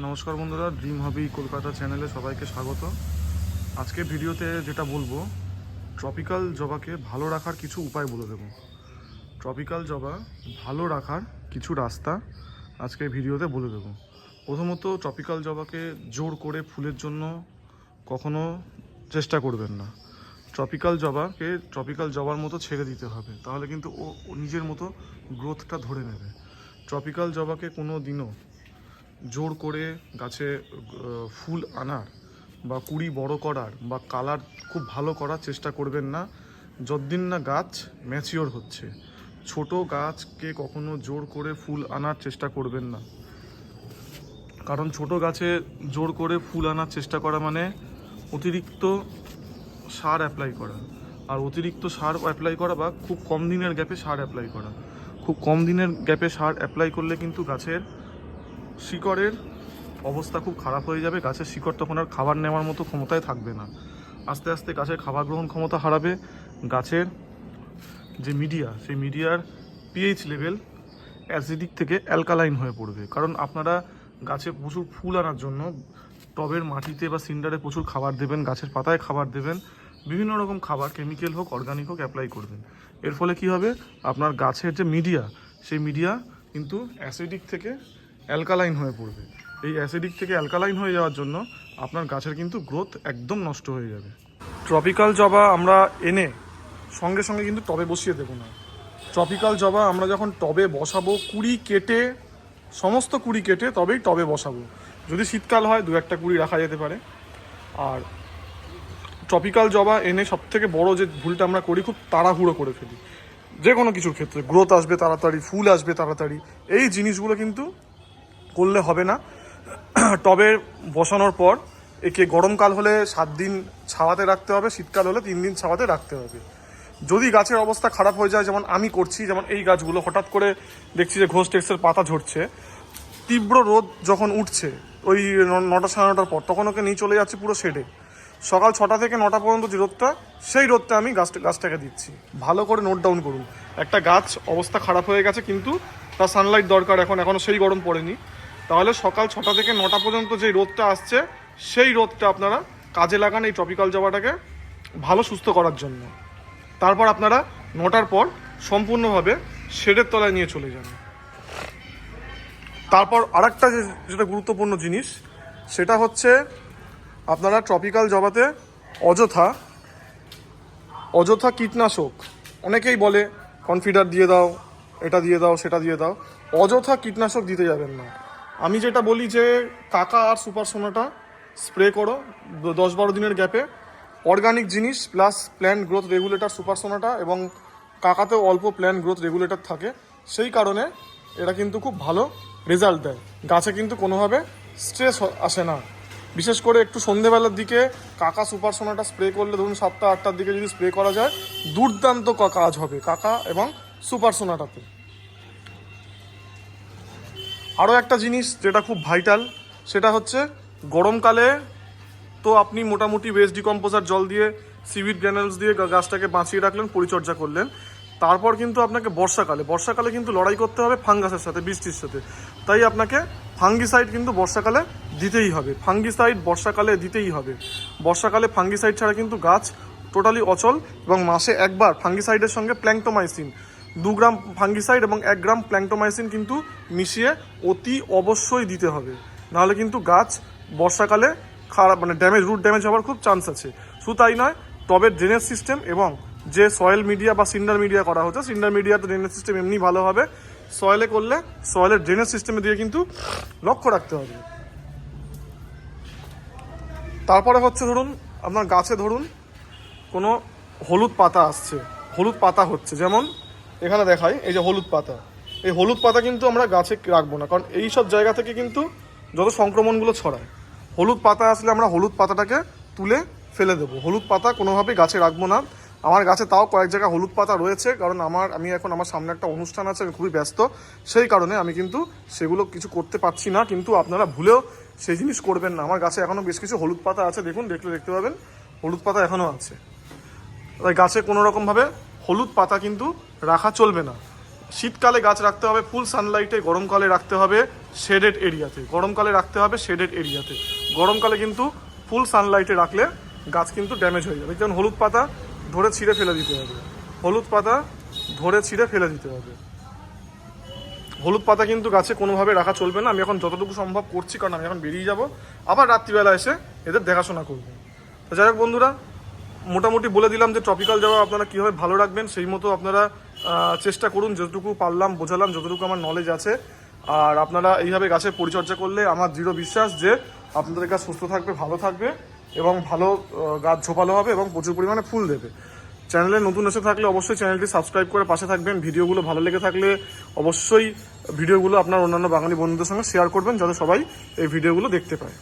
নমস্কার বন্ধুরা, ড্রিম হবি কলকাতা চ্যানেলে সবাইকে স্বাগত। আজকে ভিডিওতে যেটা বলব, ট্রপিক্যাল জবাকে ভালো রাখার কিছু উপায় বলে দেবো। ট্রপিক্যাল জবা ভালো রাখার কিছু রাস্তা আজকে ভিডিওতে বলে দেবো। প্রথমত, ট্রপিক্যাল জবাকে জোর করে ফুলের জন্য কখনো চেষ্টা করবেন না। ট্রপিক্যাল জবাকে, ট্রপিক্যাল জবার মতো ছেড়ে দিতে হবে, তাহলে কিন্তু ও নিজের মতো গ্রোথটা ধরে নেবে। ট্রপিক্যাল জবাকে কোনো দিনও জোর করে গাছে ফুল আনার বা কুড়ি বড় করার বা কালার খুব ভালো করার চেষ্টা করবেন না। যতদিন না গাছ ম্যাচিওর হচ্ছে। ছোট গাছকে কখনো জোর করে ফুল আনার চেষ্টা করবেন না। কারণ ছোট গাছে জোর করে ফুল আনার চেষ্টা করা মানে অতিরিক্ত সার অ্যাপ্লাই করা। আর অতিরিক্ত সার অ্যাপ্লাই করা বা খুব কম দিনের গ্যাপে সার অ্যাপ্লাই করা। খুব কম দিনের গ্যাপে সার অ্যাপ্লাই করলে কিন্তু গাছের শিকড়ের অবস্থা খুব খারাপ হয়ে যাবে। গাছের শিকড় তখন আর খাবার নেওয়ার মতো ক্ষমতায় থাকবে না। আস্তে আস্তে গাছের খাবার গ্রহণ ক্ষমতা হারাবে। গাছের যে মিডিয়া সেই মিডিয়ার পিএইচ লেভেল অ্যাসিডিক থেকে অ্যালকালাইন হয়ে পড়বে। কারণ আপনারা গাছে প্রচুর ফুল আনার জন্য টবের মাটিতে বা সিন্ডারে প্রচুর খাবার দেবেন, গাছের পাতায় খাবার দেবেন। বিভিন্ন রকম খাবার কেমিক্যাল হোক অর্গানিক হোক অ্যাপ্লাই করবেন। এর ফলে কি হবে? আপনার গাছের যে মিডিয়া সেই মিডিয়া কিন্তু অ্যাসিডিক থেকে অ্যালকালাইন হয়ে পড়বে। এই অ্যাসিডিক থেকে অ্যালকালাইন হয়ে যাওয়ার জন্য আপনার গাছের কিন্তু গ্রোথ একদম নষ্ট হয়ে যাবে। ট্রপিক্যাল জবা আমরা এনে সঙ্গে সঙ্গে কিন্তু টবে বসিয়ে দেবো না। ট্রপিক্যাল জবা আমরা যখন টবে বসাবো, কুড়ি কেটে, সমস্ত কুড়ি কেটে তবেই টবে বসাবো। যদি শীতকাল হয়, দু একটা কুড়ি রাখা যেতে পারে। আর ট্রপিক্যাল জবা এনে সব থেকে বড় যে ভুলটা আমরা করি, খুব তাড়াহুড়ো করে ফেলি। যে কোনো কিছুর ক্ষেত্রে, গ্রোথ আসবে তাড়াতাড়ি, ফুল আসবে তাড়াতাড়ি। এই জিনিসগুলো কিন্তু করলে হবে না। টবে বসানোর পর একে গরমকাল হলে সাত দিন ছাওয়াতে রাখতে হবে, শীতকাল হলে তিন দিন ছাওয়াতে রাখতে হবে। যদি গাছের অবস্থা খারাপ হয়ে যায়, যেমন আমি করছি, যেমন এই গাছগুলো হঠাৎ করে দেখছি যে ঘোষ টেক্সের পাতা ঝরছে, তীব্র রোদ যখন উঠছে, ওই নটা সাড়ে নটার পর, তখন ওকে নিয়ে চলে যাচ্ছে পুরো শেডে। সকাল ছটা থেকে নটা পর্যন্ত যে রোদটা, সেই রোদটা আমি গাছ গাছটাকে দিচ্ছি। ভালো করে নোট ডাউন করুন। একটা গাছ অবস্থা খারাপ হয়ে গেছে, কিন্তু তার সানলাইট দরকার এখন এখনও সেই গরম পড়েনি। তাহলে সকাল ছটা থেকে নটা পর্যন্ত যে রোদটা আসছে, সেই রোদটা আপনারা কাজে লাগান এই ট্রপিক্যাল জবাটাকে ভালো, সুস্থ করার জন্য। তারপর আপনারা নটার পর সম্পূর্ণভাবে শেডের তলায় নিয়ে চলে যান। তারপর আরেকটা যেটা গুরুত্বপূর্ণ জিনিস, সেটা হচ্ছে আপনারা ট্রপিক্যাল জবাতে অযথা অযথা কীটনাশক, অনেকেই বলে কনফিডার দিয়ে দাও, এটা দিয়ে দাও, সেটা দিয়ে দাও। অযথা কীটনাশক দিতে যাবেন না। আমি যেটা বলি যে কাকা আর সুপার সোনাটা স্প্রে করো দশ বারো দিনের গ্যাপে। অর্গানিক জিনিস plus plant growth regulator super sonata এবং কাকাতেও অল্প প্ল্যান্ট গ্রোথ রেগুলেটর থাকে। সেই কারণে এরা কিন্তু খুব ভালো রেজাল্ট দেয়। গাছে কিন্তু কোনোভাবে স্ট্রেস আসে না। বিশেষ করে একটু সন্ধেবেলার দিকে কাকা সুপার সোনাটা স্প্রে করলে ধরুন সাতটা আটটার দিকে যদি স্প্রে করা যায়, দুর্দান্ত কাজ হবে কাকা এবং সুপার সোনাটাতে। আরও একটা জিনিস যেটা খুব ভাইটাল সেটা হচ্ছে গরমকালে তো আপনি মোটামুটি ওয়েস্ট ডিকম্পোজার জল দিয়ে সিভিড গ্র্যানেলস দিয়ে গাছটাকে বাঁচিয়ে রাখলেন, পরিচর্যা করলেন। তারপর কিন্তু আপনাকে বর্ষাকালে বর্ষাকালে কিন্তু লড়াই করতে হবে ফাঙ্গাসের সাথে, বৃষ্টির সাথে। তাই আপনাকে ফাঙ্গিসাইড কিন্তু বর্ষাকালে দিতেই হবে। ফাঙ্গিসাইড বর্ষাকালে দিতেই হবে। বর্ষাকালে ফাঙ্গিসাইড ছাড়া কিন্তু গাছ টোটালি অচল এবং মাসে একবার ফাঙ্গিসাইডের সঙ্গে প্ল্যাংটোমাইসিন দু গ্রাম ফাঙ্গিসাইড এবং এক গ্রাম প্ল্যাংটোমাইসিন কিন্তু মিশিয়ে অতি অবশ্যই দিতে হবে। নাহলে কিন্তু গাছ বর্ষাকালে খারাপ মানে ড্যামেজ রুট ড্যামেজ হওয়ার খুব চান্স আছে। শুধু তাই নয়, তবে ড্রেনেজ সিস্টেম এবং যে সয়েল মিডিয়া বা সিন্ডার মিডিয়া করা হচ্ছে সিন্ডার মিডিয়াতে ড্রেনেজ সিস্টেম এমনি ভালো হবে। সয়েলে করলে সয়েলের ড্রেনেজ সিস্টেমে দিয়ে কিন্তু লক্ষ্য রাখতে হবে। তারপরে হচ্ছে ধরুন, আপনার গাছে ধরুন কোনো হলুদ পাতা আসছে। হলুদ পাতা হচ্ছে, যেমন এখানে দেখাই, এই যে হলুদ পাতা। এই হলুদ পাতা কিন্তু আমরা গাছে রাখব না, কারণ এই সব জায়গা থেকে কিন্তু যত সংক্রমণগুলো ছড়ায়, হলুদ পাতা আসলে আমরা হলুদ পাতাটাকে তুলে ফেলে দেবো। হলুদ পাতা কোনোভাবেই গাছে রাখব না। আমার গাছে তাও কয়েক জায়গায় হলুদ পাতা রয়েছে, কারণ আমার, আমি এখন আমার সামনে একটা অনুষ্ঠান আছে, আমি খুবই ব্যস্ত। সেই কারণে আমি কিন্তু সেগুলো কিছু করতে পারছি না, কিন্তু আপনারা ভুলেও সেই জিনিস করবেন না। আমার গাছে এখনও বেশ কিছু হলুদ পাতা আছে, দেখুন, দেখলে দেখতে পাবেন, হলুদ পাতা এখনও আছে। তাই গাছে কোনো রকমভাবে হলুদ পাতা কিন্তু রাখা চলবে না। শীতকালে গাছ রাখতে হবে ফুল সানলাইটে গরমকালে রাখতে হবে শেডেড এরিয়াতে গরমকালে রাখতে হবে শেডেড এরিয়াতে গরমকালে কিন্তু ফুল সানলাইটে রাখলে গাছ কিন্তু ড্যামেজ হয়ে যাবে। যেমন হলুদ পাতা ধরে ছিঁড়ে ফেলে দিতে হবে। হলুদ পাতা ধরে ছিঁড়ে ফেলে দিতে হবে। হলুদ পাতা কিন্তু গাছে কোনোভাবে রাখা চলবে না। আমি এখন যতটুকু সম্ভব করছি, কারণ আমি এখন বেরিয়ে যাব। আবার রাত্রিবেলা এসে এদের দেখাশোনা করব। তো যাই হোক বন্ধুরা, মোটামুটি বলে দিলাম যে টপিক্যাল যাওয়া আপনারা কীভাবে ভালো রাখবেন, সেই মতো আপনারা চেষ্টা করুন, যতটুকু পারলাম, বোঝালাম, যতটুকু আমার নলেজ আছে। আর আপনারা এইভাবে গাছের পরিচর্যা করলে আমার দৃঢ় বিশ্বাস যে আপনাদের গাছ সুস্থ থাকবে, ভালো থাকবে এবং ভালো গাছ ঝোপালো হবে এবং প্রচুর পরিমাণে ফুল দেবে। চ্যানেলে নতুন এসে থাকলে অবশ্যই চ্যানেলটি সাবস্ক্রাইব করে পাশে থাকবেন। ভিডিওগুলো ভালো লেগে থাকলে অবশ্যই ভিডিওগুলো আপনার অন্যান্য বাঙালি বন্ধুদের সঙ্গে শেয়ার করবেন, যাতে সবাই এই ভিডিওগুলো দেখতে পায়।